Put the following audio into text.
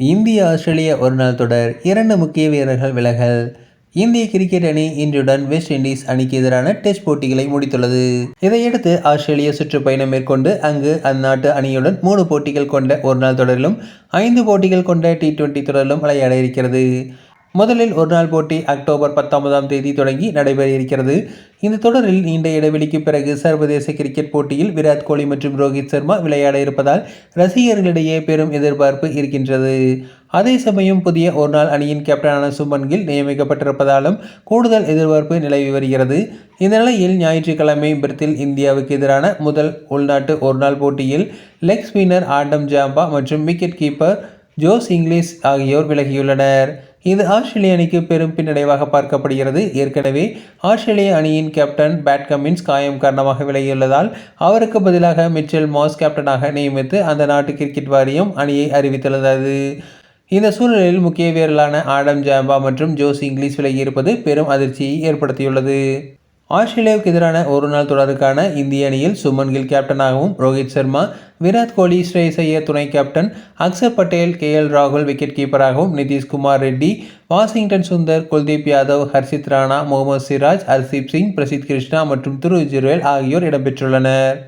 இந்திய ஆஸ்திரேலிய ஒருநாள் தொடர் இரண்டு முக்கிய வீரர்கள் விலகல். இந்திய கிரிக்கெட் அணி இன்றுடன் வெஸ்ட் இண்டீஸ் அணிக்கு எதிரான டெஸ்ட் போட்டிகளை முடித்துள்ளது. இதையடுத்து ஆஸ்திரேலிய சுற்றுப்பயணம் மேற்கொண்டு அங்கு அந்நாட்டு அணியுடன் மூணு போட்டிகள் கொண்ட ஒருநாள் தொடரிலும் ஐந்து போட்டிகள் கொண்ட டி டுவெண்டி தொடரிலும் விளையாட இருக்கிறது முதலில் ஒருநாள் போட்டி அக்டோபர் பத்தொன்பதாம் தேதி தொடங்கி நடைபெற இருக்கிறது. இந்த தொடரில் நீண்ட இடைவெளிக்கு பிறகு சர்வதேச கிரிக்கெட் போட்டியில் விராட் கோலி மற்றும் ரோஹித் சர்மா விளையாட இருப்பதால் ரசிகர்களிடையே பெரும் எதிர்பார்ப்பு இருக்கின்றது. அதே சமயம் புதிய ஒருநாள் அணியின் கேப்டனான சுமன் கில் நியமிக்கப்பட்டிருப்பதாலும் கூடுதல் எதிர்பார்ப்பு நிலவி வருகிறது. இந்த நிலையில் ஞாயிற்றுக்கிழமை பிரித்தில் இந்தியாவுக்கு எதிரான முதல் உள்நாட்டு ஒருநாள் போட்டியில் லெக் ஸ்பின்னர் ஆடம் ஜாம்பா மற்றும் விக்கெட் கீப்பர் ஜோஸ் இங்கிலீஷ் ஆகியோர் விலகியுள்ளனர். இது ஆஸ்திரேலிய அணிக்கு பெரும் பின்னடைவாக பார்க்கப்படுகிறது. ஏற்கனவே ஆஸ்திரேலிய அணியின் கேப்டன் பேட் கமின்ஸ் காயம் காரணமாக விலகியுள்ளதால் அவருக்கு பதிலாக மிச்சல் மாஸ் கேப்டனாக நியமித்து அந்த நாட்டு கிரிக்கெட் வாரியம் அணியை அறிவித்துள்ளது. இந்த சூழ்நிலையில் முக்கிய வீரர்களான ஆடம் ஜாம்பா மற்றும் ஜோஸ் இங்கிலீஷ் விலகியிருப்பது பெரும் அதிர்ச்சியை ஏற்படுத்தியுள்ளது. ஆஸ்திரேலியாவுக்கு எதிரான ஒரு நாள் தொடருக்கான இந்திய அணியில் சுமன் கில் கேப்டனாகவும் ரோஹித் சர்மா விராட் கோலி ஸ்ரேஸ் ஐயர் துணை captain Axar Patel K L ராகுல் விக்கெட் கீப்பராகவும் நிதிஷ்குமார் ரெட்டி வாஷிங்டன் சுந்தர் குல்தீப் யாதவ் ஹர்ஷித் ராணா முகமது சிராஜ் ஹர்தீப் சிங் பிரசித் கிருஷ்ணா மற்றும் துரு ஜிர்வேல் ஆகியோர் இடம்பெற்றுள்ளனர்.